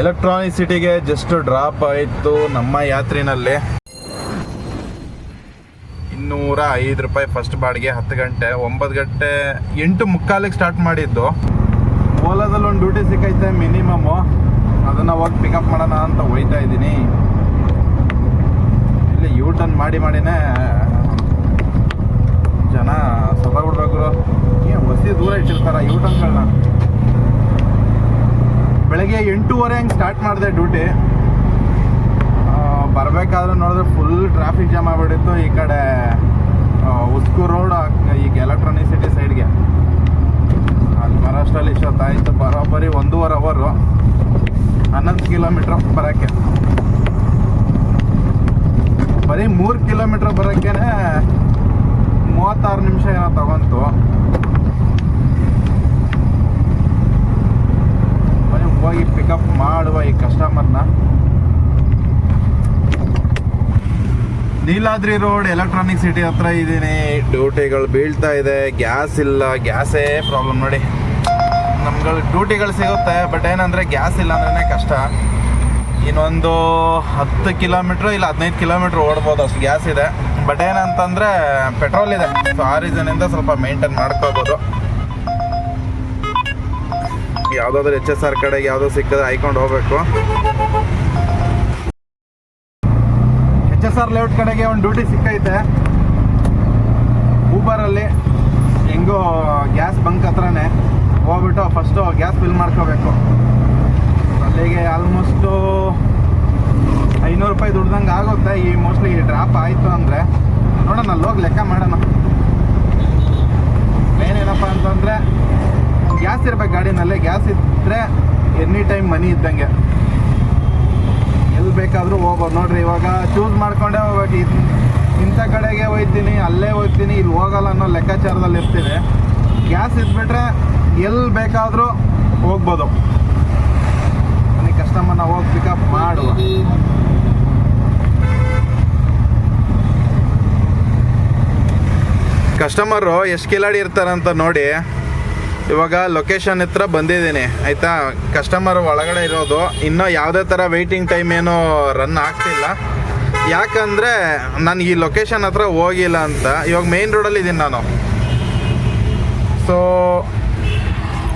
Electronic ಸಿಟಿಗೆ just drop ಆಯಿತು ನಮ್ಮ ಯಾತ್ರಿನಲ್ಲಿ. ಇನ್ನೂರ ಐದು ರೂಪಾಯಿ ಫಸ್ಟ್ ಬಾಡಿಗೆ ಹತ್ತು ಗಂಟೆ, ಒಂಬತ್ತು ಗಂಟೆ, ಎಂಟು ಮುಕ್ಕಾಲಿಗೆ ಸ್ಟಾರ್ಟ್ ಮಾಡಿದ್ದು. ಓಲಾದಲ್ಲಿ ಒಂದು ಡ್ಯೂಟಿ ಸಿಕ್ಕೈತೆ ಮಿನಿಮಮ್ಮು ಅದನ್ನು ಹೋಗಿ ಪಿಕಪ್ ಮಾಡೋಣ ಅಂತ ಹೋಯ್ತಾ ಇದ್ದೀನಿ. ಇಲ್ಲಿ ಯೂ ಟರ್ನ್ ಮಾಡಿ ಮಾಡಿನೇ ಜನ ಸತ್ತಾಗ್ಬಿಡ್ಬೇಕು ಏನು ಹೊಸಿ ದೂರ ಇಟ್ಟಿರ್ತಾರ ಯೂ ಟರ್ನ್ಗಳನ್ನ ಬೆಳಗ್ಗೆ ಎಂಟೂವರೆ ಹಂಗೆ ಸ್ಟಾರ್ಟ್ ಮಾಡಿದೆ ಡ್ಯೂಟಿ ಬರಬೇಕಾದ್ರೆ ನೋಡಿದ್ರೆ ಫುಲ್ ಟ್ರಾಫಿಕ್ ಜಾಮ್ ಆಗಿಬಿಟ್ಟಿತ್ತು. ಈ ಕಡೆ ಉಸ್ಕು ರೋಡ್ ಈಗ ಎಲೆಕ್ಟ್ರಾನಿಕ್ ಸಿಟಿ ಸೈಡ್ಗೆ ಅಲ್ಲಿ ಮಹಾರಾಷ್ಟ್ರಲ್ಲಿ ಇಷ್ಟೊತ್ತಾಯಿತು ಬರೋಬ್ಬರಿ ಒಂದೂವರೆ ಅವರು ಹನ್ನೊಂದು ಕಿಲೋಮೀಟ್ರ್ ಬರೋಕ್ಕೆ. ಬರೀ ಮೂರು ಕಿಲೋಮೀಟ್ರ್ ಬರೋಕ್ಕೇನೆ ಮೂವತ್ತಾರು ನಿಮಿಷ ಏನೋ ತಗೊಂತು ಬರೀ ಹೋಗಿ ಪಿಕಪ್ ಮಾಡುವ ಈ ಕಸ್ಟಮರ್ನ ನೀಲಾದ್ರಿ ರೋಡ್ ಎಲೆಕ್ಟ್ರಾನಿಕ್ ಸಿಟಿ ಹತ್ರ ಇದ್ದೀನಿ. ಡ್ಯೂಟಿಗಳು ಬೀಳ್ತಾ ಇದೆ. ಗ್ಯಾಸ್ ಇಲ್ಲ. ಗ್ಯಾಸೇ ಪ್ರಾಬ್ಲಮ್ ನೋಡಿ. ನಮ್ಗಳು ಡ್ಯೂಟಿಗಳು ಸಿಗುತ್ತೆ ಬಟ್ ಏನಂದರೆ ಗ್ಯಾಸ್ ಇಲ್ಲ ಅಂದ್ರೆ ಕಷ್ಟ. ಇನ್ನೊಂದು ಹತ್ತು ಕಿಲೋಮೀಟ್ರ್ ಇಲ್ಲ ಹದಿನೈದು ಕಿಲೋಮೀಟ್ರ್ ಓಡ್ಬೋದು ಅಷ್ಟು ಗ್ಯಾಸ್ ಇದೆ. ಬಟ್ ಏನಂತಂದರೆ ಪೆಟ್ರೋಲ್ ಇದೆ. ಸೊ ಆ ರೀಸನಿಂದ ಸ್ವಲ್ಪ ಮೇಂಟೈನ್ ಮಾಡ್ಕೋಬೋದು. ಯಾವುದಾದ್ರೂ ಎಚ್ ಎಸ್ ಆರ್ ಕಡೆಗೆ ಯಾವುದೋ ಸಿಕ್ಕದೆ ಹಾಯ್ಕೊಂಡು ಹೋಗ್ಬೇಕು. ಎಚ್ ಎಸ್ ಆರ್ ಲೇಔಟ್ ಕಡೆಗೆ ಒಂದು ಡ್ಯೂಟಿ ಸಿಕ್ಕೈತೆ. ಊಬರಲ್ಲಿ ಹೆಂಗೋ ಗ್ಯಾಸ್ ಬಂಕ್ ಹತ್ರನೇ ಹೋಗ್ಬಿಟ್ಟು ಫಸ್ಟು ಗ್ಯಾಸ್ ಫಿಲ್ ಮಾಡ್ಕೋಬೇಕು. ಅಲ್ಲಿಗೆ ಆಲ್ಮೋಸ್ಟು ಐನೂರು ರೂಪಾಯಿ ದುಡ್ದಂಗೆ ಆಗುತ್ತೆ. ಈ ಮೋಸ್ಟ್ಲಿ ಡ್ರಾಪ್ ಆಯಿತು ಅಂದರೆ. ನೋಡೋಣ, ಅಲ್ಲಿ ಹೋಗಿ ಲೆಕ್ಕ ಮಾಡೋಣ. ಮೇನ್ ಏನಪ್ಪ ಅಂತಂದರೆ ಗ್ಯಾಸ್ ಇರ್ಬೇಕು ಗಾಡಿನಲ್ಲೇ ಗ್ಯಾಸ್ ಇದ್ದರೆ ಎನಿ ಟೈಮ್ ಮನಿ ಇದ್ದಂಗೆ. ಎಲ್ಲಿ ಬೇಕಾದರೂ ಹೋಗೋದು ನೋಡ್ರಿ, ಇವಾಗ ಚೂಸ್ ಮಾಡ್ಕೊಂಡೇ ಹೋಗ್ಬೇಕು. ಇಂಥ ಕಡೆಗೆ ಹೋಯ್ತೀನಿ, ಅಲ್ಲೇ ಹೋಗ್ತೀನಿ, ಇಲ್ಲಿ ಹೋಗಲ್ಲ ಅನ್ನೋ ಲೆಕ್ಕಾಚಾರದಲ್ಲಿ ಇರ್ತೀವಿ. ಗ್ಯಾಸ್ ಇದ್ಬಿಟ್ರೆ ಎಲ್ಲಿ ಬೇಕಾದರೂ ಹೋಗ್ಬೋದು. ಮನೆ ಕಸ್ಟಮರ್ನ ಹೋಗಿ ಪಿಕಪ್ ಮಾಡುವ. ಕಸ್ಟಮರು ಎಷ್ಟು ಕಿಲಾಡಿ ಇರ್ತಾರಂತ ನೋಡಿ. ಇವಾಗ ಲೊಕೇಶನ್ ಹತ್ರ ಬಂದಿದ್ದೀನಿ. ಆಯಿತಾ? ಕಸ್ಟಮರ್ ಒಳಗಡೆ ಇರೋದು. ಇನ್ನೂ ಯಾವುದೇ ಥರ ವೆಯ್ಟಿಂಗ್ ಟೈಮ್ ಏನು ರನ್ ಆಗ್ತಿಲ್ಲ. ಯಾಕಂದರೆ ನಾನು ಈ ಲೊಕೇಶನ್ ಹತ್ರ ಹೋಗಿಲ್ಲ ಅಂತ. ಇವಾಗ ಮೇನ್ ರೋಡಲ್ಲಿ ಇದ್ದೀನಿ ನಾನು. ಸೊ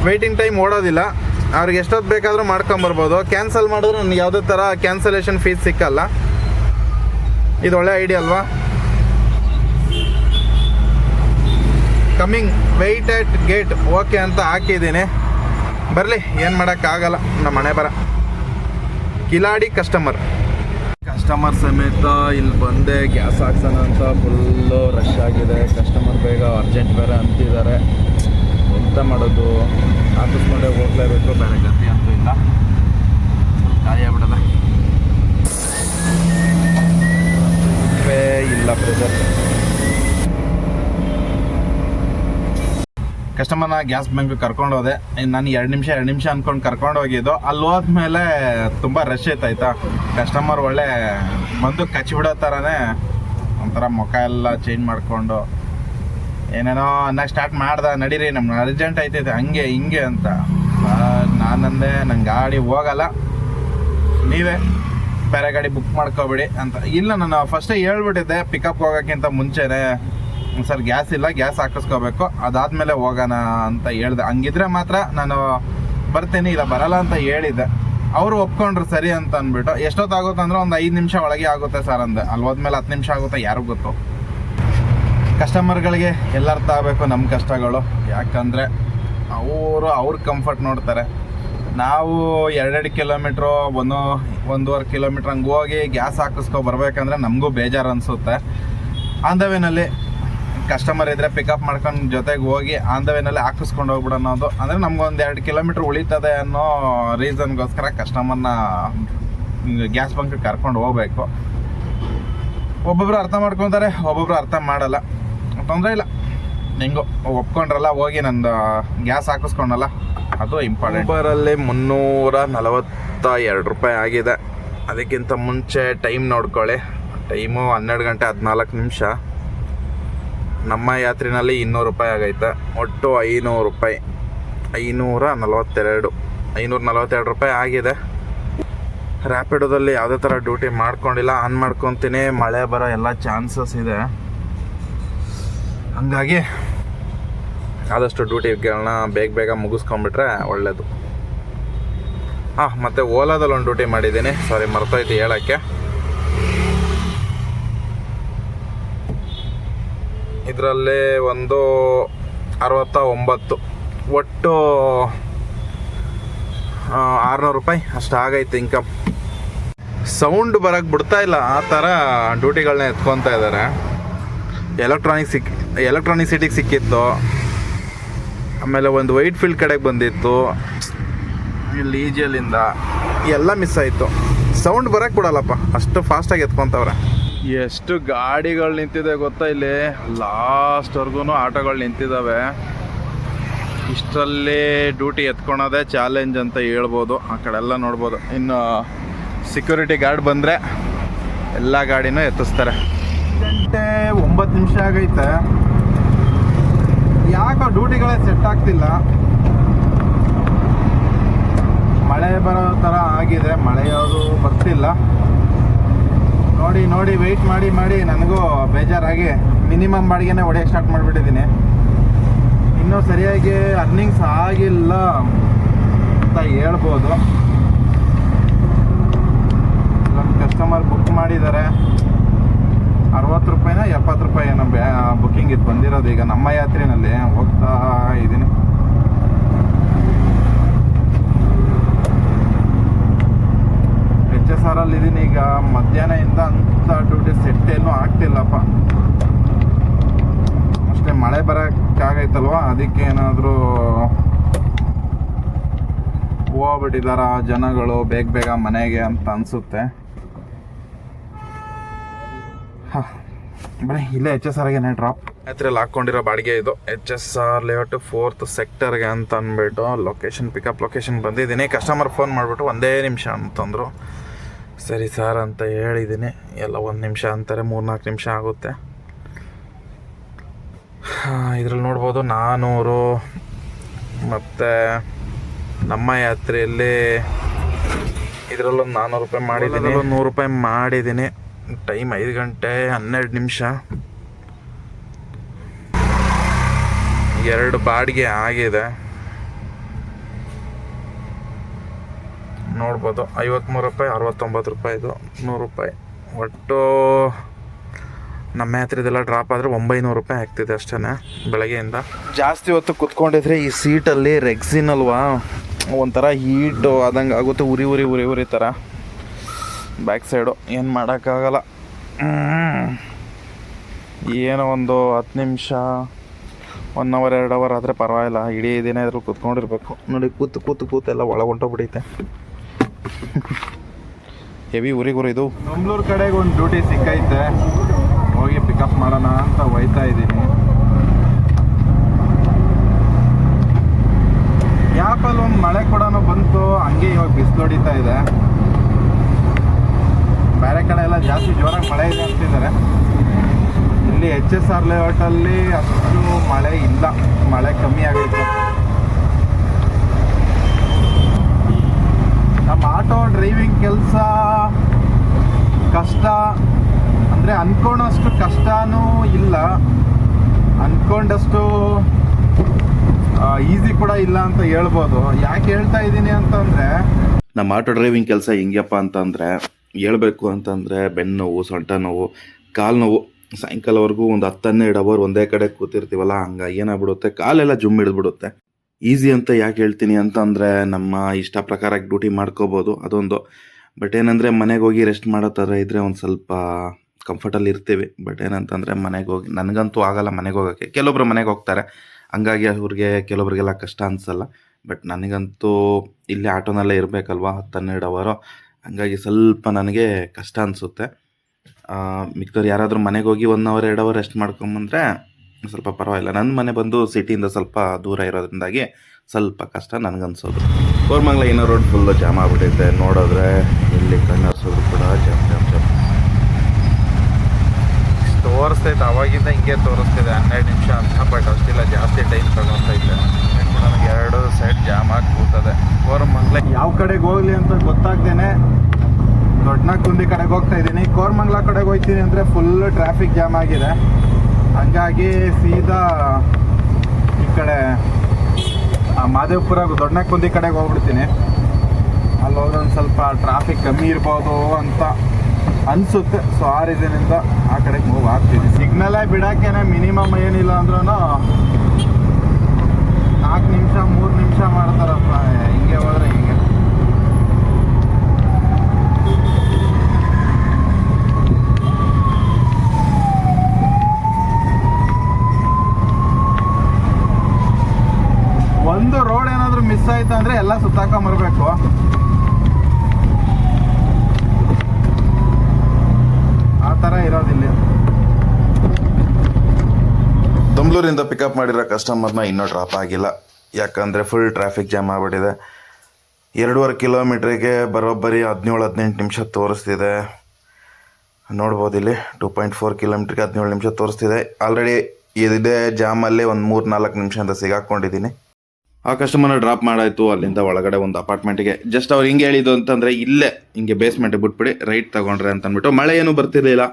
ವೆಯ್ಟಿಂಗ್ ಟೈಮ್ ಓಡೋದಿಲ್ಲ. ಅವ್ರಿಗೆ ಎಷ್ಟೊತ್ತು ಬೇಕಾದರೂ ಮಾಡ್ಕೊಂಬರ್ಬೋದು ಕ್ಯಾನ್ಸಲ್ ಮಾಡಿದ್ರೆ ನನಗೆ ಯಾವುದೇ ಥರ ಕ್ಯಾನ್ಸಲೇಷನ್ ಫೀಸ್ ಸಿಕ್ಕಲ್ಲ. ಇದು ಒಳ್ಳೆ ಐಡಿಯಾ ಅಲ್ವಾ? Coming wait at gate okay ಅಂತ ಹಾಕಿದ್ದೀನಿ. ಬರಲಿ, ಏನು ಮಾಡೋಕ್ಕಾಗಲ್ಲ ನಮ್ಮ ಮನೆ ಬರ. ಕಿಲಾಡಿ ಕಸ್ಟಮರ್ ಕಸ್ಟಮರ್ ಸಮೇತ ಇಲ್ಲಿ ಬಂದೆ ಗ್ಯಾಸ್ ಹಾಕ್ಸೋಣ ಅಂತ. ಫುಲ್ಲು ರಶ್ ಆಗಿದೆ. ಕಸ್ಟಮರ್ ಬೇಗ ಅರ್ಜೆಂಟ್ ಬೇರೆ ಅಂತಿದ್ದಾರೆ. ಎಂತ ಮಾಡೋದು? ಹಾಕಿಸ್ಕೊಂಡೆ ಹೋಗ್ಲೇಬೇಕು. ಬೇರೆ ಗತಿ ಅಂತೂ ಇಲ್ಲ. ಕಾಯಾಗ್ಬಿಡದ ಇಲ್ಲ ಪ್ರೆಸರ್ ಕಸ್ಟಮರ್ನ ಗ್ಯಾಸ್ ಬ್ಯಾಂಕ್ ಕರ್ಕೊಂಡು ಹೋದೆ. ನಾನು ಎರಡು ನಿಮಿಷ ಎರಡು ನಿಮಿಷ ಅಂದ್ಕೊಂಡು ಕರ್ಕೊಂಡು ಹೋಗಿದ್ದು. ಅಲ್ಲಿ ಹೋದ್ಮೇಲೆ ತುಂಬ ರಶ್ ಇತ್ತಾಯ್ತಾ ಕಸ್ಟಮರ್ ಒಳ್ಳೆ ಬಂದು ಕಚ್ಚಿಬಿಡೋ ಥರನೇ ಒಂಥರ ಮುಖ ಎಲ್ಲ ಚೇಂಜ್ ಮಾಡಿಕೊಂಡು, ಏನೇನೋ ಅನ್ನಕ್ಕೆ ಸ್ಟಾರ್ಟ್ ಮಾಡ್ದೆ. ನಡೀರಿ, ನಮ್ಗೆ ಅರ್ಜೆಂಟ್ ಐತೈತೆ ಹಂಗೆ, ಹಿಂಗೆ ಅಂತ. ನಾನಂದೆ ನನ್ನ ಗಾಡಿ ಹೋಗಲ್ಲ. ನೀವೇ ಬೇರೆ ಗಾಡಿ ಬುಕ್ ಮಾಡ್ಕೋಬಿಡಿ ಅಂತ. ಇಲ್ಲ, ನಾನು ಫಸ್ಟೇ ಹೇಳ್ಬಿಟ್ಟಿದ್ದೆ ಪಿಕಪ್ ಹೋಗೋಕ್ಕಿಂತ ಮುಂಚೆನೆ. ಸರ್, ಗ್ಯಾಸ್ ಇಲ್ಲ, ಗ್ಯಾಸ್ ಹಾಕಿಸ್ಕೋಬೇಕು. ಅದಾದಮೇಲೆ ಹೋಗೋಣ ಅಂತ ಹೇಳ್ದೆ. ಹಂಗಿದ್ರೆ ಮಾತ್ರ ನಾನು ಬರ್ತೀನಿ, ಇಲ್ಲ ಬರಲ್ಲ ಅಂತ ಹೇಳಿದ್ದೆ. ಅವರು ಒಪ್ಕೊಂಡ್ರು ಸರಿ ಅಂತ ಅಂದ್ಬಿಟ್ಟು. ಎಷ್ಟೊತ್ತಾಗುತ್ತೆ ಅಂದ್ರೆ ಒಂದು ಐದು ನಿಮಿಷ ಒಳಗೆ ಆಗುತ್ತೆ ಸರ್ ಅಂದೆ. ಅಲ್ಲಿ ಹೋದ್ಮೇಲೆ ಹತ್ತು ನಿಮಿಷ ಆಗುತ್ತೆ, ಯಾರಿಗೂ ಗೊತ್ತು. ಕಸ್ಟಮರ್ಗಳಿಗೆ ಎಲ್ಲರ್ಥ ಆಗಬೇಕು ನಮ್ಮ ಕಷ್ಟಗಳು. ಯಾಕಂದರೆ ಅವರು ಅವ್ರ ಕಂಫರ್ಟ್ ನೋಡ್ತಾರೆ. ನಾವು ಎರಡೆರಡು ಕಿಲೋಮೀಟ್ರು ಒಂದು, ಒಂದೂವರೆ ಕಿಲೋಮೀಟ್ರ್ ಹಂಗೆ ಹೋಗಿ ಗ್ಯಾಸ್ ಹಾಕಿಸ್ಕೊ ಬರಬೇಕಂದ್ರೆ ನಮಗೂ ಬೇಜಾರು ಅನಿಸುತ್ತೆ. ಆನ್ ದ ಕಸ್ಟಮರ್ ಇದ್ದರೆ ಪಿಕಪ್ ಮಾಡ್ಕೊಂಡು ಜೊತೆಗೆ ಹೋಗಿ ಆನ್ ದ ವೇನಲ್ಲಿ ಹಾಕಿಸ್ಕೊಂಡು ಹೋಗ್ಬಿಡೋಣ ಅನ್ನೋದು. ಅಂದರೆ ನಮ್ಗೊಂದು ಎರಡು ಕಿಲೋಮೀಟ್ರ್ ಉಳಿತದೆ ಅನ್ನೋ ರೀಸನ್ಗೋಸ್ಕರ ಕಸ್ಟಮರ್ನ ಗ್ಯಾಸ್ ಬಂಕ್ ಕರ್ಕೊಂಡು ಹೋಗ್ಬೇಕು. ಒಬ್ಬೊಬ್ರು ಅರ್ಥ ಮಾಡ್ಕೊತಾರೆ, ಒಬ್ಬೊಬ್ರು ಅರ್ಥ ಮಾಡಲ್ಲ. ತೊಂದರೆ ಇಲ್ಲ. ಹೆಂಗೋ ಒಪ್ಕೊಂಡ್ರಲ್ಲ, ಹೋಗಿ ನಂದು ಗ್ಯಾಸ್ ಹಾಕಿಸ್ಕೊಂಡಲ್ಲ, ಅದು ಇಂಪಾರ್ಟೆಂಟ್ ಮುನ್ನೂರ ನಲವತ್ತ ಎರಡು ರೂಪಾಯಿ ಆಗಿದೆ. ಅದಕ್ಕಿಂತ ಮುಂಚೆ ಟೈಮ್ ನೋಡ್ಕೊಳ್ಳಿ. ಟೈಮು ಹನ್ನೆರಡು ಗಂಟೆ ಹದಿನಾಲ್ಕು ನಿಮಿಷ. ನಮ್ಮ ಯಾತ್ರಿನಲ್ಲಿ ಇನ್ನೂರು ರೂಪಾಯಿ ಆಗೈತೆ. ಒಟ್ಟು ಐನೂರು ರೂಪಾಯಿ. ಐನೂರ ನಲವತ್ತೆರಡು. ಐನೂರ ನಲವತ್ತೆರಡು ರೂಪಾಯಿ ಆಗಿದೆ. ರ್ಯಾಪಿಡೋದಲ್ಲಿ ಯಾವುದೇ ಥರ ಡ್ಯೂಟಿ ಮಾಡ್ಕೊಂಡಿಲ್ಲ. ಆನ್ ಮಾಡ್ಕೊತೀನಿ. ಮಳೆ ಬರೋ ಎಲ್ಲ ಚಾನ್ಸಸ್ ಇದೆ. ಹಂಗಾಗಿ ಆದಷ್ಟು ಡ್ಯೂಟಿಗಳನ್ನ ಬೇಗ ಬೇಗ ಮುಗಿಸ್ಕೊಂಬಿಟ್ರೆ ಒಳ್ಳೆಯದು ಹಾಂ ಮತ್ತು ಓಲಾದಲ್ಲಿ ಒಂದು ಡ್ಯೂಟಿ ಮಾಡಿದ್ದೀನಿ. ಸಾರಿ ಮರ್ತೋಯ್ತು ಹೇಳೋಕ್ಕೆ. ಇದರಲ್ಲಿ ಒಂದು ಅರವತ್ತ ಒಂಬತ್ತು ಒಟ್ಟು ಆರುನೂರು ರೂಪಾಯಿ. ಅಷ್ಟು ಆಗೈತೆ ಇನ್ಕಮ್ ಸೌಂಡ್ ಬರೋಕ್ಕೆ ಬಿಡ್ತಾ ಇಲ್ಲ. ಆ ಥರ ಡ್ಯೂಟಿಗಳನ್ನ ಎತ್ಕೊತಾ ಇದ್ದಾರೆ ಎಲೆಕ್ಟ್ರಾನಿಕ್ ಸಿಕ್ ಎಲೆಕ್ಟ್ರಾನಿಕ್ ಸಿಟಿಗೆ ಸಿಕ್ಕಿತ್ತು. ಆಮೇಲೆ ಒಂದು ವೈಟ್ ಫೀಲ್ಡ್ ಕಡೆಗೆ ಬಂದಿತ್ತು. ಇಲ್ಲಿ ಈಜಿಯಲ್ಲಿಂದ ಎಲ್ಲ ಮಿಸ್ ಆಯಿತು. ಸೌಂಡ್ ಬರೋಕ್ಕೆ ಬಿಡಲ್ಲಪ್ಪ. ಅಷ್ಟು ಫಾಸ್ಟಾಗಿ ಎತ್ಕೊತವ್ರೆ. ಎಷ್ಟು ಗಾಡಿಗಳು ನಿಂತಿದೆ ಗೊತ್ತಾ ಇಲ್ಲಿ? ಲಾಸ್ಟ್ವರೆಗೂ ಆಟೋಗಳು ನಿಂತಿದ್ದಾವೆ ಇಷ್ಟರಲ್ಲಿ ಡ್ಯೂಟಿ ಎತ್ಕೊಳೋದೇ ಚಾಲೆಂಜ್ ಅಂತ ಹೇಳ್ಬೋದು. ಆ ಕಡೆ ಎಲ್ಲ ನೋಡ್ಬೋದು. ಇನ್ನು ಸೆಕ್ಯೂರಿಟಿ ಗಾರ್ಡ್ ಬಂದರೆ ಎಲ್ಲ ಗಾಡಿನೂ ಎತ್ತಿಸ್ತಾರೆ. ಗಂಟೆ ಒಂಬತ್ತು ನಿಮಿಷ ಆಗೈತೆ. ಯಾಕೋ ಡ್ಯೂಟಿಗಳೇ ಸೆಟ್ ಆಗ್ತಿಲ್ಲ. ಮಳೆ ಬರೋ ಥರ ಆಗಿದೆ. ಮಳೆ ಯಾವುದು ಬರ್ತಿಲ್ಲ. ನೋಡಿ ನೋಡಿ ವೆಯ್ಟ್ ಮಾಡಿ ಮಾಡಿ. ನನಗೂ ಬೇಜಾರಾಗಿ ಮಿನಿಮಮ್ ಬಾಡಿಗೆನೇ ಹೊಡೆಯಕ್ಕೆ ಸ್ಟಾರ್ಟ್ ಮಾಡಿಬಿಟ್ಟಿದ್ದೀನಿ. ಇನ್ನೂ ಸರಿಯಾಗಿ ಅರ್ನಿಂಗ್ಸ್ ಆಗಿಲ್ಲ ಅಂತ ಹೇಳ್ಬೋದು. ನಮ್ಮ ಕಸ್ಟಮರ್ ಬುಕ್ ಮಾಡಿದ್ದಾರೆ. ಅರವತ್ತು ರೂಪಾಯಿನ ಎಪ್ಪತ್ತು ರೂಪಾಯಿ ಏನೋ ಬ್ಯಾ ಬುಕ್ಕಿಂಗ್ ಇದು ಬಂದಿರೋದು ಈಗ ನಮ್ಮ ಯಾತ್ರೆಯಲ್ಲಿ ಹೋಗ್ತಾ ಇದ್ದೀನಿ ಅಲ್ಲಿ ಇದೀನಿ. ಈಗ ಮಧ್ಯಾಹ್ನದಿಂದ ಅಂತ ಡ್ಯೂಟಿ ಸೆಟ್ ಆಗ್ತಿಲ್ಲಪ್ಪ. ಅಷ್ಟೇ ಮಳೆ ಬರೋಕ್ಕಾಗೈತಲ್ವ ಅದಕ್ಕೆ ಏನಾದರೂ ಹೋಗ್ಬಿಟ್ಟಿದಾರ ಜನಗಳು ಬೇಗ ಬೇಗ ಮನೆಗೆ ಅಂತ ಅನಿಸುತ್ತೆ. ಬರೀ ಇಲ್ಲೇ ಎಚ್ ಎಸ್ ಆರ್ಗೆ ಡ್ರಾಪ್ ಹತ್ರಲ್ಲಿ ಹಾಕ್ಕೊಂಡಿರೋ ಬಾಡಿಗೆ ಇದು. H S R layout fourth ಸೆಕ್ಟರ್ಗೆ ಅಂತ ಅಂದ್ಬಿಟ್ಟು ಲೊಕೇಶನ್ ಪಿಕಪ್ ಲೊಕೇಶನ್ ಬಂದಿದ್ದೀನಿ. ಕಸ್ಟಮರ್ ಫೋನ್ ಮಾಡಿಬಿಟ್ಟು ಒಂದೇ ನಿಮಿಷ ಅಂತಂದರು. ಸರಿ ಸರ್ ಅಂತ ಹೇಳಿದ್ದೀನಿ ಎಲ್ಲ ಒಂದು ನಿಮಿಷ ಅಂತಾರೆ ಮೂರ್ನಾಲ್ಕು ನಿಮಿಷ ಆಗುತ್ತೆ. ಇದ್ರಲ್ಲಿ ನೋಡ್ಬೋದು ನಾನೂರು ಮತ್ತು ನಮ್ಮ ಯಾತ್ರೆಯಲ್ಲಿ ಇದರಲ್ಲೊಂದು ನಾನ್ನೂರು ರೂಪಾಯಿ ಮಾಡಿದ್ದೀನಿ ಒಂದು ನೂರು ರೂಪಾಯಿ ಮಾಡಿದ್ದೀನಿ ಟೈಮ್ ಐದು ಗಂಟೆ ಹನ್ನೆರಡು ನಿಮಿಷ. ಎರಡು ಬಾಡಿಗೆ ಆಗಿದೆ. ನೋಡ್ಬೋದು ಐವತ್ತ್ಮೂರು ರೂಪಾಯಿ, ಅರವತ್ತೊಂಬತ್ತು ರೂಪಾಯಿದು ನೂರು ರೂಪಾಯಿ. ಒಟ್ಟು ನಮ್ಮ ಹತ್ರದೆಲ್ಲ ಡ್ರಾಪ್ ಆದರೆ ಒಂಬೈನೂರು ರೂಪಾಯಿ ಆಗ್ತಿದೆ ಅಷ್ಟೇ ಬೆಳಗ್ಗೆಯಿಂದ. ಜಾಸ್ತಿ ಹೊತ್ತು ಕುತ್ಕೊಂಡಿದ್ರೆ ಈ ಸೀಟಲ್ಲಿ ರೆಗ್ಸಿನ್ ಅಲ್ವಾ? ಒಂಥರ ಹೀಟು ಆದಂಗೆ ಆಗುತ್ತೆ, ಉರಿ ಉರಿ ಉರಿ ಉರಿ ಥರ. ಬ್ಯಾಕ್ ಸೈಡು ಏನು ಮಾಡೋಕ್ಕಾಗಲ್ಲ. ಏನೋ ಒಂದು ಹತ್ತು ನಿಮಿಷ ಒನ್ ಅವರ್ ಎರಡು ಅವರ್ ಆದರೆ ಪರವಾಗಿಲ್ಲ. ಇಡೀ ದಿನ ಇದ್ರಲ್ಲಿ ಕೂತ್ಕೊಂಡಿರ್ಬೇಕು. ನೋಡಿ, ಕೂತು ಕೂತು, ಕೂತೆಲ್ಲ ಒಳಗೆ ಹೆವಿ ಇದು? ಮಂಗ್ಳೂರು ಕಡೆಗೆ ಒಂದು ಡ್ಯೂಟಿ ಸಿಕ್ಕೈತೆ. ಹೋಗಿ ಪಿಕಪ್ ಮಾಡೋಣ ಅಂತ ಒಯ್ತಾ ಇದ್ದೀನಿ. ಯಾಪಲ್ಲಿ ಒಂದು ಮಳೆ ಕೂಡ ಬಂತು, ಹಂಗೆ ಇವಾಗ ಬಿಸಿಲು ಹೊಡಿತಾ ಇದೆ. ಬೇರೆ ಕಡೆ ಎಲ್ಲ ಜಾಸ್ತಿ ಜೋರಾಗಿ ಮಳೆ ಇದೆ ಅಂತಿದ್ದಾರೆ. ಇಲ್ಲಿ ಎಚ್ ಎಸ್ ಆರ್ ಲೇಔಟಲ್ಲಿ ಅಷ್ಟು ಮಳೆ ಇಲ್ಲ. ಮಳೆ ಕಮ್ಮಿ ಆಗೈತೆ ಆಟೋ ಡ್ರೈವಿಂಗ್ ಕೆಲಸ, ಕಷ್ಟ. ಅಂದರೆ ಅಂದ್ಕೊಂಡಷ್ಟು ಕಷ್ಟನೂ ಇಲ್ಲ. ಅಂದ್ಕೊಂಡಷ್ಟು ಈಸಿ ಕೂಡ ಇಲ್ಲ ಅಂತ ಹೇಳ್ಬೋದು. ಯಾಕೆ ಹೇಳ್ತಾ ಇದ್ದೀನಿ ಅಂತಂದರೆ, ನಮ್ಮ ಆಟೋ ಡ್ರೈವಿಂಗ್ ಕೆಲಸ ಹೆಂಗ್ಯಪ್ಪ ಅಂತಂದರೆ, ಹೇಳ್ಬೇಕು ಅಂತಂದರೆ ಬೆನ್ನು ನೋವು, ಸೊಂಟ ನೋವು, ಕಾಲು ನೋವು. ಸಾಯಂಕಾಲವರೆಗೂ ಒಂದು ಹತ್ತು ಹನ್ನೆರಡು ಅವರ್ ಒಂದೇ ಕಡೆ ಕೂತಿರ್ತೀವಲ್ಲ, ಹಂಗೆ ಏನಾಗ್ಬಿಡುತ್ತೆ? ಕಾಲೆಲ್ಲ ಜುಮ್ ಹಿಡಿದ್ಬಿಡುತ್ತೆ. ಈಸಿ ಅಂತ ಯಾಕೆ ಹೇಳ್ತೀನಿ ಅಂತಂದರೆ ನಮ್ಮ ಇಷ್ಟ ಪ್ರಕಾರ ಡ್ಯೂಟಿ ಮಾಡ್ಕೋಬೋದು, ಅದೊಂದು. ಬಟ್ ಏನಂದರೆ ಮನೆಗೆ ಹೋಗಿ ರೆಸ್ಟ್ ಮಾಡೋ ಥರ ಇದ್ದರೆ ಒಂದು ಸ್ವಲ್ಪ ಕಂಫರ್ಟಲ್ಲಿ ಇರ್ತೀವಿ. ಬಟ್ ಏನಂತಂದರೆ ಮನೆಗೆ ಹೋಗಿ, ನನಗಂತೂ ಆಗಲ್ಲ ಮನೆಗೆ ಹೋಗೋಕ್ಕೆ. ಕೆಲವೊಬ್ಬರು ಮನೆಗೆ ಹೋಗ್ತಾರೆ. ಹಂಗಾಗಿ ಅವ್ರಿಗೆ ಕೆಲವೊಬ್ರಿಗೆಲ್ಲ ಕಷ್ಟ ಅನಿಸಲ್ಲ. ಬಟ್ ನನಗಂತೂ ಇಲ್ಲೇ ಆಟೋನಲ್ಲೇ ಇರಬೇಕಲ್ವಾ ಹತ್ತು ಹನ್ನೆರಡು ಅವರು ಹಂಗಾಗಿ ಸ್ವಲ್ಪ ನನಗೆ ಕಷ್ಟ ಅನಿಸುತ್ತೆ. ಮಿಕ್ಕವ್ರು ಯಾರಾದರೂ ಮನೆಗೆ ಹೋಗಿ ಒನ್ ಅವರ್ ಎರಡು ಅವರ್ ರೆಸ್ಟ್ ಮಾಡ್ಕೊಂಬಂದ್ರೆ ಸ್ವಲ್ಪ ಪರವಾಗಿಲ್ಲ. ನನ್ನ ಮನೆ ಬಂದು ಸಿಟಿಯಿಂದ ಸ್ವಲ್ಪ ದೂರ ಇರೋದ್ರಿಂದಾಗಿ ಸ್ವಲ್ಪ ಕಷ್ಟ ನನಗನ್ಸೋದು. ಕೋರ್ಮಂಗ್ಲ ಏನೋ ರೋಡ್ ಫುಲ್ಲು ಜಾಮ್ ಆಗ್ಬಿಟ್ಟಿದೆ ನೋಡಿದ್ರೆ ಇಲ್ಲಿ ಕಣ್ಣರ್ಸೋದು ಕೂಡ ಜಾಮ್ ಜಾಮ್ ಜಾಮ್ ತೋರಿಸ್ತೈತೆ. ಅವಾಗಿಂದ ಹಿಂಗೆ ತೋರಿಸ್ತಿದೆ. ಹನ್ನೆರಡು ನಿಮಿಷ ಅಂತ ಬಟ್ ಅಷ್ಟಿಲ್ಲ. ಜಾಸ್ತಿ ಟೈಮ್ ತಗೊತೈತೆ. ನನಗೆ ಎರಡು ಸೈಡ್ ಜಾಮ್ ಆಗಿ ಕೂತದೆ. ಕೋರಮಂಗ್ಲ ಯಾವ ಕಡೆಗೆ ಹೋಗ್ಲಿ ಅಂತ ಗೊತ್ತಾಗ್ದೇನೆ ದೊಡ್ಡನ ಕುಂದಿ ಕಡೆಗೆ ಹೋಗ್ತಾ ಇದ್ದೀನಿ. ಕೋರ್ಮಂಗ್ಲ ಕಡೆಗೆ ಹೋಗ್ತೀನಿ ಅಂದರೆ ಫುಲ್ ಟ್ರಾಫಿಕ್ ಜಾಮ್ ಆಗಿದೆ. ಹಂಗಾಗಿ ಸೀದಾ ಈ ಕಡೆ ಮಾದೇವಪುರ ಕುಂದಿ ಕಡೆಗೆ ಹೋಗ್ಬಿಡ್ತೀನಿ. ಅಲ್ಲಿ ಹೋದ್ರೆ ಒಂದು ಸ್ವಲ್ಪ ಟ್ರಾಫಿಕ್ ಕಮ್ಮಿ ಇರ್ಬೋದು ಅಂತ ಅನಿಸುತ್ತೆ. ಸೊ ಆ ರೀಸನಿಂದ ಆ ಕಡೆಗೆ ಮೂವ್ ಆಗ್ತೀನಿ ಸಿಗ್ನಲೇ ಬಿಡೋಕ್ಕೇನೆ ಮಿನಿಮಮ್ ಏನಿಲ್ಲ ಅಂದ್ರೂ ನಾಲ್ಕು ನಿಮಿಷ, ಮೂರು ನಿಮಿಷ ಮಾಡ್ತಾರಪ್ಪ. ಹಿಂಗೆ ಹೋದ್ರೆ ಹಿಂಗೆ ಒಂದು ರೋಡ್ ಏನಾದರೂ ಮಿಸ್ ಆಯ್ತು ಅಂದ್ರೆ ಎಲ್ಲ ಸುತ್ತಾಕೊಂಬರ್ಬೇಕು ಆ ಥರ ಇರೋದಿಲ್ಲ ತುಮ್ಲೂರಿಂದ ಪಿಕಪ್ ಮಾಡಿರೋ ಕಸ್ಟಮರ್ನ ಇನ್ನೂ ಡ್ರಾಪ್ ಆಗಿಲ್ಲ. ಯಾಕಂದರೆ ಫುಲ್ ಟ್ರಾಫಿಕ್ ಜಾಮ್ ಆಗಿಬಿಟ್ಟಿದೆ. ಎರಡೂವರೆ ಕಿಲೋಮೀಟ್ರಿಗೆ ಬರೋಬ್ಬರಿ ಹದಿನೇಳು, ಹದಿನೆಂಟು ನಿಮಿಷ ತೋರಿಸ್ತಿದೆ. ನೋಡ್ಬೋದು ಇಲ್ಲಿ ಟೂ ಪಾಯಿಂಟ್ ಫೋರ್ ಕಿಲೋಮೀಟ್ರಿಗೆ ಹದಿನೇಳು ನಿಮಿಷ ತೋರಿಸ್ತಿದೆ. ಆಲ್ರೆಡಿ ಇದೇ ಜಾಮಲ್ಲಿ ಒಂದು ಮೂರು ನಾಲ್ಕು ನಿಮಿಷ ಅಂತ ಸಿಗಾಕೊಂಡಿದ್ದೀನಿ. ಆ ಕಸ್ಟಮರ್ನ ಡ್ರಾಪ್ ಮಾಡಾಯ್ತು, ಅಲ್ಲಿಂದ ಒಳಗಡೆ ಒಂದು ಅಪಾರ್ಟ್ಮೆಂಟಿಗೆ ಜಸ್ಟ್ ಅವ್ರು ಹಿಂಗೆ ಹೇಳಿದ್ದು ಅಂತಂದರೆ, ಇಲ್ಲೇ, ಹಿಂಗೆ ಬೇಸ್ಮೆಂಟಿಗೆ ಬಿಟ್ಬಿಡಿ ರೈಟ್ ತಗೊಂಡ್ರೆ ಅಂತ ಅಂದ್ಬಿಟ್ಟು ಮಳೆ ಏನೂ ಬರ್ತಿರ್ಲಿಲ್ಲ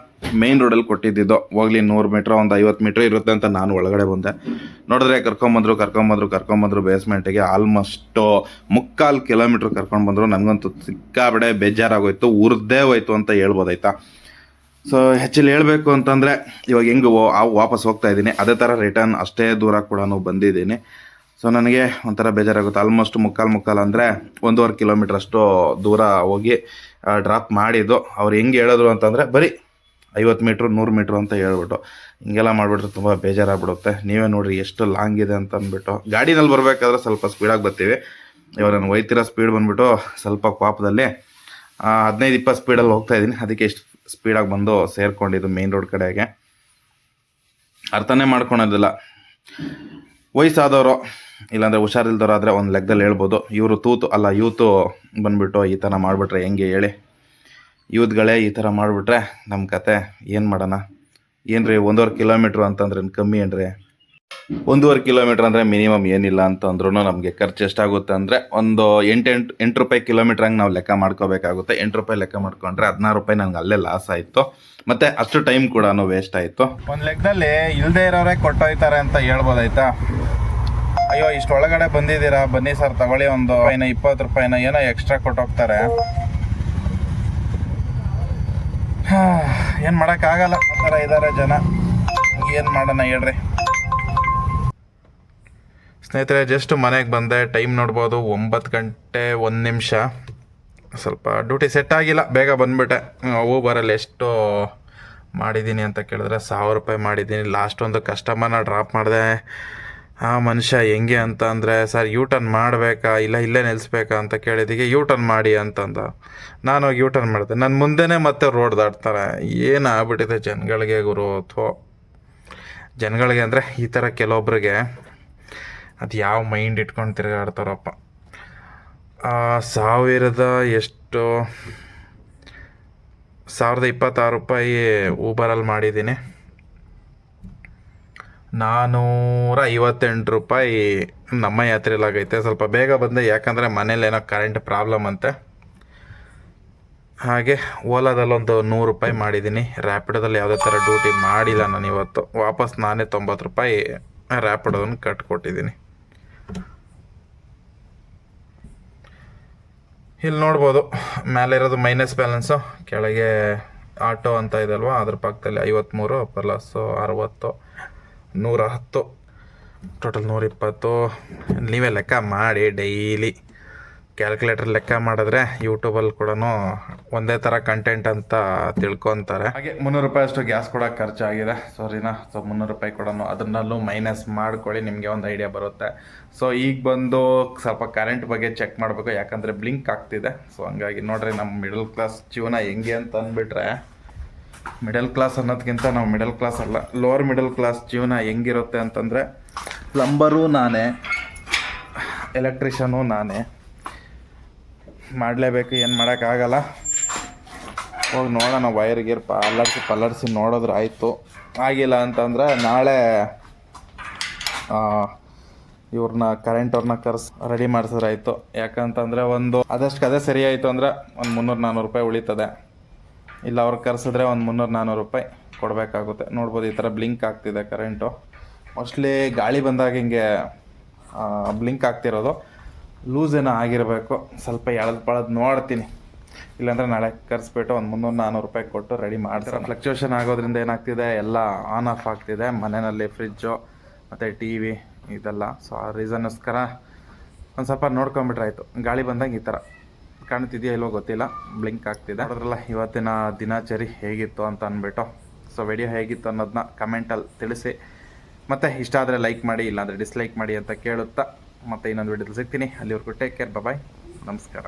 ಮೇನ್ ರೋಡಲ್ಲಿ ಕೊಟ್ಟಿದ್ದಿದ್ದು. ಹೋಗ್ಲಿ, ನೂರು ಮೀಟ್ರ್ ಒಂದು ಐವತ್ತು ಮೀಟ್ರ್ ಇರುತ್ತೆ ಅಂತ ನಾನು ಒಳಗಡೆ ಬಂದೆ. ನೋಡಿದ್ರೆ ಕರ್ಕೊಂಬಂದ್ರು ಕರ್ಕೊಂಬಂದ್ರು ಕರ್ಕೊಂಬಂದ್ರು ಬೇಸ್ಮೆಂಟಿಗೆ ಆಲ್ಮೋಸ್ಟು ಮುಕ್ಕಾಲು ಕಿಲೋಮೀಟ್ರ್ ಕರ್ಕೊಂಡು ಬಂದರು. ನನಗಂತೂ ಸಿಕ್ಕಾಬಡೆ ಬೇಜಾರಾಗೋಯ್ತು. ಉರ್ದೇ ಹೋಯ್ತು ಅಂತ ಹೇಳ್ಬೋದಾಯ್ತಾ ಸೊ ಹೆಚ್ಚಲ್ಲಿ ಹೇಳಬೇಕು ಅಂತಂದರೆ, ಇವಾಗ ಹೆಂಗೆ ವಾಪಸ್ ಹೋಗ್ತಾ ಇದ್ದೀನಿ. ಅದೇ ಥರ ರಿಟರ್ನ್ ಅಷ್ಟೇ ದೂರ ಕೂಡ ಬಂದಿದ್ದೀನಿ. ಸೊ ನನಗೆ ಒಂಥರ ಬೇಜಾರಾಗುತ್ತೆ. ಆಲ್ಮೋಸ್ಟ್ ಮುಕ್ಕಾಲು ಮುಕ್ಕಾಲು ಅಂದರೆ ಒಂದೂವರೆ ಕಿಲೋಮೀಟ್ರ್ ಅಷ್ಟು ದೂರ ಹೋಗಿ ಡ್ರಾಪ್ ಮಾಡಿದ್ದು. ಅವ್ರು ಹೆಂಗೆ ಹೇಳಿದ್ರು ಅಂತಂದರೆ, ಬರೀ ಐವತ್ತು ಮೀಟ್ರು, ನೂರು ಮೀಟ್ರು ಅಂತ ಹೇಳ್ಬಿಟ್ಟು. ಹಿಂಗೆಲ್ಲ ಮಾಡಿಬಿಟ್ರೆ ತುಂಬ ಬೇಜಾರಾಗ್ಬಿಡುತ್ತೆ. ನೀವೇ ನೋಡಿರಿ ಎಷ್ಟು ಲಾಂಗ್ ಇದೆ ಅಂತ ಅಂದ್ಬಿಟ್ಟು ಗಾಡಿನಲ್ಲಿ ಬರಬೇಕಾದ್ರೆ ಸ್ವಲ್ಪ ಸ್ಪೀಡಾಗಿ ಬರ್ತೀವಿ. ಇವಾಗ ನಾನು ಒಯ್ತಿರೋ ಸ್ಪೀಡ್ ಬಂದುಬಿಟ್ಟು ಸ್ವಲ್ಪ ಪಾಪದಲ್ಲಿ ಹದಿನೈದು, ಇಪ್ಪತ್ತು ಸ್ಪೀಡಲ್ಲಿ ಹೋಗ್ತಾ ಇದ್ದೀನಿ. ಅದಕ್ಕೆ ಎಷ್ಟು ಸ್ಪೀಡಾಗಿ ಬಂದು ಸೇರಿಕೊಂಡಿದ್ದು ಮೇನ್ ರೋಡ್ ಕಡೆಗೆ. ಅರ್ಥನೇ ಮಾಡ್ಕೊಳೋದಿಲ್ಲ. ವಯಸ್ಸಾದವರು ಇಲ್ಲಾಂದರೆ ಹುಷಾರಿಲ್ದವ್ರು ಆದರೆ ಒಂದು ಲೆಕ್ಕದಲ್ಲಿ ಹೇಳ್ಬೋದು. ಇವರು ತೂತು, ಅಲ್ಲ, ಯೂತು ಬಂದ್ಬಿಟ್ಟು ಈ ಥರ ಮಾಡಿಬಿಟ್ರೆ ಹೆಂಗೆ ಹೇಳಿ? ಯೂತ್ಗಳೇ ಈ ಥರ ಮಾಡಿಬಿಟ್ರೆ ನಮ್ಮ ಕತೆ ಏನು ಮಾಡೋಣ? ಏನು ರೀ ಒಂದೂವರೆ ಕಿಲೋಮೀಟ್ರ್ ಅಂತಂದ್ರೆ ಕಮ್ಮಿ ಏನ್ರಿ? ಒಂದೂವರೆ ಕಿಲೋಮೀಟ್ರ್ ಅಂದರೆ ಮಿನಿಮಮ್ ಏನಿಲ್ಲ ಅಂತಂದ್ರೂ ನಮಗೆ ಖರ್ಚು ಎಷ್ಟಾಗುತ್ತೆ ಅಂದರೆ ಒಂದು ಎಂಟು ಎಂಟು ಎಂಟು ರೂಪಾಯಿ ಕಿಲೋಮೀಟ್ರ್ ಹಂಗೆ ನಾವು ಲೆಕ್ಕ ಮಾಡ್ಕೋಬೇಕಾಗುತ್ತೆ. ಎಂಟು ರೂಪಾಯಿ ಲೆಕ್ಕ ಮಾಡ್ಕೊಂಡ್ರೆ ಹದಿನಾರು ರೂಪಾಯಿ ನನಗೆ ಅಲ್ಲೇ ಲಾಸ್ ಆಯಿತು. ಮತ್ತು ಅಷ್ಟು ಟೈಮ್ ಕೂಡ ವೇಸ್ಟ್ ಆಯಿತು. ಒಂದು ಲೆಕ್ಕದಲ್ಲಿ ಇಲ್ಲದೆ ಇರೋರೇ ಕೊಟ್ಟೋಯ್ತಾರೆ ಅಂತ ಹೇಳ್ಬೋದಾಯ್ತಾ? ಅಯ್ಯೋ ಇಷ್ಟು ಒಳಗಡೆ ಬಂದಿದ್ದೀರಾ? ಬನ್ನಿ ಸರ್, ತಗೊಳ್ಳಿ ಒಂದು ಏನೋ ಇಪ್ಪತ್ತು ರೂಪಾಯಿನ ಏನೋ ಎಕ್ಸ್ಟ್ರಾ ಕೊಟ್ಟೋಗ್ತಾರೆ. ಏನು ಮಾಡೋಕ್ಕಾಗಲ್ಲ. ಆ ಥರ ಇದ್ದಾರೆ ಜನ. ಏನು ಮಾಡೋಣ ಹೇಳ್ರಿ. ಸ್ನೇಹಿತರೆ ಜಸ್ಟ್ ಮನೆಗೆ ಬಂದೆ. ಟೈಮ್ ನೋಡ್ಬೋದು, ಒಂಬತ್ತು ಗಂಟೆ ಒಂದು ನಿಮಿಷ. ಸ್ವಲ್ಪ ಡ್ಯೂಟಿ ಸೆಟ್ ಆಗಿಲ್ಲ, ಬೇಗ ಬಂದುಬಿಟ್ಟೆ. ಊಬರಲ್ಲಿ ಎಷ್ಟು ಮಾಡಿದ್ದೀನಿ ಅಂತ ಕೇಳಿದ್ರೆ ಸಾವಿರ ರೂಪಾಯಿ ಮಾಡಿದ್ದೀನಿ. ಲಾಸ್ಟ್ ಒಂದು ಕಸ್ಟಮರ್ನ ಡ್ರಾಪ್ ಮಾಡಿದೆ. ಆ ಮನುಷ್ಯ ಹೆಂಗೆ ಅಂತ ಅಂದರೆ, ಸರ್ ಯೂ ಟರ್ನ್ ಮಾಡಬೇಕಾ? ಇಲ್ಲ, ಇಲ್ಲೇ ನಿಲ್ಲಿಸ್ಬೇಕಾ ಅಂತ ಕೇಳಿದಿಗೆ ಯೂ ಟರ್ನ್ ಮಾಡಿ ಅಂತಂದ. ನಾನು ಹೋಗಿ ಯೂ ಟರ್ನ್ ಮಾಡಿದೆ. ನನ್ನ ಮುಂದೆನೇ ಮತ್ತೆ ರೋಡ್ ದಾಟ್ತಾರೆ. ಏನು ಆಗ್ಬಿಟ್ಟಿದೆ ಜನಗಳಿಗೆ ಗುರು? ಅಥವಾ ಜನಗಳಿಗೆ ಅಂದರೆ ಈ ಥರ ಕೆಲವೊಬ್ರಿಗೆ ಅದು ಯಾವ ಮೈಂಡ್ ಇಟ್ಕೊಂಡು ತಿರುಗಾಡ್ತಾರಪ್ಪ ಸಾವಿರದ ಎಷ್ಟು, ಸಾವಿರದ ಇಪ್ಪತ್ತಾರು ರೂಪಾಯಿ ಊಬರಲ್ಲಿ ಮಾಡಿದ್ದೀನಿ. ನಾನ್ನೂರ ಐವತ್ತೆಂಟು ರೂಪಾಯಿ ನಮ್ಮ ಯಾತ್ರೆಲಾಗೈತೆ ಸ್ವಲ್ಪ ಬೇಗ ಬಂದೆ, ಯಾಕಂದರೆ ಮನೇಲಿ ಏನೋ ಕರೆಂಟ್ ಪ್ರಾಬ್ಲಮ್ ಅಂತೆ. ಹಾಗೆ ಓಲಾದಲ್ಲೊಂದು ನೂರು ರೂಪಾಯಿ ಮಾಡಿದ್ದೀನಿ ರ್ಯಾಪಿಡೋದಲ್ಲಿ ಯಾವುದೇ ಥರ ಡ್ಯೂಟಿ ಮಾಡಿಲ್ಲ ನಾನು ಇವತ್ತು. ವಾಪಸ್ ನಾನೇ ತೊಂಬತ್ತು ರೂಪಾಯಿ ರ್ಯಾಪಿಡೋದನ್ನು ಕಟ್ಕೊಟ್ಟಿದ್ದೀನಿ ಇಲ್ಲಿ ನೋಡ್ಬೋದು ಮೇಲೆ ಇರೋದು ಮೈನಸ್ ಬ್ಯಾಲೆನ್ಸು ಕೆಳಗೆ ಆಟೋ ಅಂತ ಇದೆ ಅಲ್ವಾ ಅದ್ರ ಪಕ್ಕದಲ್ಲಿ ಐವತ್ತ್ಮೂರು ಪ್ಲಸ್ಸು ಅರವತ್ತು. ನೂರ ಹತ್ತು ಟೋಟಲ್ ನೂರಿಪ್ಪತ್ತು. ನೀವೇ ಲೆಕ್ಕ ಮಾಡಿ ಡೈಲಿ ಕ್ಯಾಲ್ಕುಲೇಟರ್ ಲೆಕ್ಕ ಮಾಡಿದ್ರೆ ಯೂಟ್ಯೂಬಲ್ಲಿ ಕೂಡ ಒಂದೇ ಥರ ಕಂಟೆಂಟ್ ಅಂತ ತಿಳ್ಕೊತಾರೆ. ಹಾಗೆ ಮುನ್ನೂರು ರೂಪಾಯಿ ಅಷ್ಟು ಗ್ಯಾಸ್ ಕೂಡ ಖರ್ಚಾಗಿದೆ. ಸಾರಿನಾ ಸೊ ಮುನ್ನೂರು ರೂಪಾಯಿ ಕೂಡ ಅದನ್ನಲ್ಲೂ ಮೈನಸ್ ಮಾಡ್ಕೊಳ್ಳಿ, ನಿಮಗೆ ಒಂದು ಐಡಿಯಾ ಬರುತ್ತೆ. ಸೊ ಈಗ ಬಂದು ಸ್ವಲ್ಪ ಕರೆಂಟ್ ಬಗ್ಗೆ ಚೆಕ್ ಮಾಡಬೇಕು, ಯಾಕಂದರೆ ಬ್ಲಿಂಕ್ ಆಗ್ತಿದೆ. ಸೊ ಹಂಗಾಗಿ ನೋಡ್ರಿ ನಮ್ಮ ಮಿಡಲ್ ಕ್ಲಾಸ್ ಜೀವನ ಹೆಂಗೆ ಅಂತ ಅಂದ್ಬಿಟ್ರೆ ಮಿಡಲ್ ಕ್ಲಾಸ್ ಅನ್ನೋದಕ್ಕಿಂತ ನಾವು ಮಿಡಲ್ ಕ್ಲಾಸ್ ಅಲ್ಲ. ಲೋವರ್ ಮಿಡಲ್ ಕ್ಲಾಸ್ ಜೀವನ ಹೆಂಗಿರುತ್ತೆ ಅಂತಂದರೆ ಪ್ಲಂಬರು ನಾನೇ ಎಲೆಕ್ಟ್ರಿಷನು ನಾನೇ. ಮಾಡಲೇಬೇಕು, ಏನು ಮಾಡೋಕ್ಕಾಗಲ್ಲ ಹೋಗಿ ನೋಡೋಣ ವೈರ್ ಗೀರ್ ಪ ಅಲ್ಲರ್ಸಿ ಪಲ್ಲರ್ಸಿ ನೋಡಿದ್ರೆ ಆಯಿತು. ಆಗಿಲ್ಲ ಅಂತಂದರೆ ನಾಳೆ ಇವ್ರನ್ನ ಕರೆಂಟ್ ಅವ್ರನ್ನ ಕರ್ಸ್ ರೆಡಿ ಮಾಡಿಸಿದ್ರೆ ಆಯಿತು. ಯಾಕಂತಂದರೆ ಒಂದು, ಅದಷ್ಟು ಅದೇ ಸರಿ ಆಯಿತು ಅಂದರೆ ಒಂದು ಮುನ್ನೂರು ನಾನ್ನೂರು ರೂಪಾಯಿ ಉಳಿತದೆ. ಇಲ್ಲ ಅವ್ರು ಕರೆಸಿದ್ರೆ ಒಂದು ಮುನ್ನೂರು ನಾನ್ನೂರು ರೂಪಾಯಿ ಕೊಡಬೇಕಾಗುತ್ತೆ. ನೋಡ್ಬೋದು ಈ ಥರ ಬ್ಲಿಂಕ್ ಆಗ್ತಿದೆ ಕರೆಂಟು. ಮೋಸ್ಟ್ಲಿ ಗಾಳಿ ಬಂದಾಗ ಹಿಂಗೆ ಬ್ಲಿಂಕ್ ಆಗ್ತಿರೋದು. ಲೂಸ್ ಏನೋ ಆಗಿರಬೇಕು. ಸ್ವಲ್ಪ ಎಳೆದು ಪಳದು ನೋಡ್ತೀನಿ. ಇಲ್ಲಾಂದರೆ ನಾಳೆ ಕರೆಸ್ಬಿಟ್ಟು ಒಂದು ಮುನ್ನೂರು ನಾನ್ನೂರು ರೂಪಾಯಿ ಕೊಟ್ಟು ರೆಡಿ ಮಾಡ್ತಾರೆ ಫ್ಲಕ್ಚುಯೇಷನ್ ಆಗೋದ್ರಿಂದ ಏನಾಗ್ತಿದೆ? ಎಲ್ಲ ಆನ್ ಆಫ್ ಆಗ್ತಿದೆ. ಮನೆಯಲ್ಲಿ ಫ್ರಿಜ್ಜು ಮತ್ತು ಟಿ ವಿ ಇದೆಲ್ಲ. ಸೊ ಆ ರೀಸನ್ಗೋಸ್ಕರ ಒಂದು ಸ್ವಲ್ಪ ನೋಡ್ಕೊಂಬಿಟ್ರೆ ಆಯಿತು. ಗಾಳಿ ಬಂದಾಗ ಈ ಥರ. ಕಾಣ್ತಿದೆಯಾ ಇಲ್ವೋ ಗೊತ್ತಿಲ್ಲ. ಬ್ಲಿಂಕ್ ಆಗ್ತಿದೆ. ಅದರಲ್ಲ ಇವತ್ತಿನ ದಿನಚರಿ ಹೇಗಿತ್ತು ಅಂತ ಅಂದ್ಬಿಟ್ಟು. ಸೊ ವಿಡಿಯೋ ಹೇಗಿತ್ತು ಅನ್ನೋದನ್ನ ಕಮೆಂಟಲ್ಲಿ ತಿಳಿಸಿ. ಮತ್ತೆ ಇಷ್ಟ ಆದರೆ ಲೈಕ್ ಮಾಡಿ, ಇಲ್ಲಾಂದರೆ ಡಿಸ್ಲೈಕ್ ಮಾಡಿ ಅಂತ ಕೇಳುತ್ತಾ. ಮತ್ತೆ ಇನ್ನೊಂದು ವಿಡಿಯೋದಲ್ಲಿ ಸಿಗ್ತೀನಿ. ಅಲ್ಲಿವರೆಗೂ ಟೇಕ್ ಕೇರ್ ಬಾಯ್ ನಮಸ್ಕಾರ.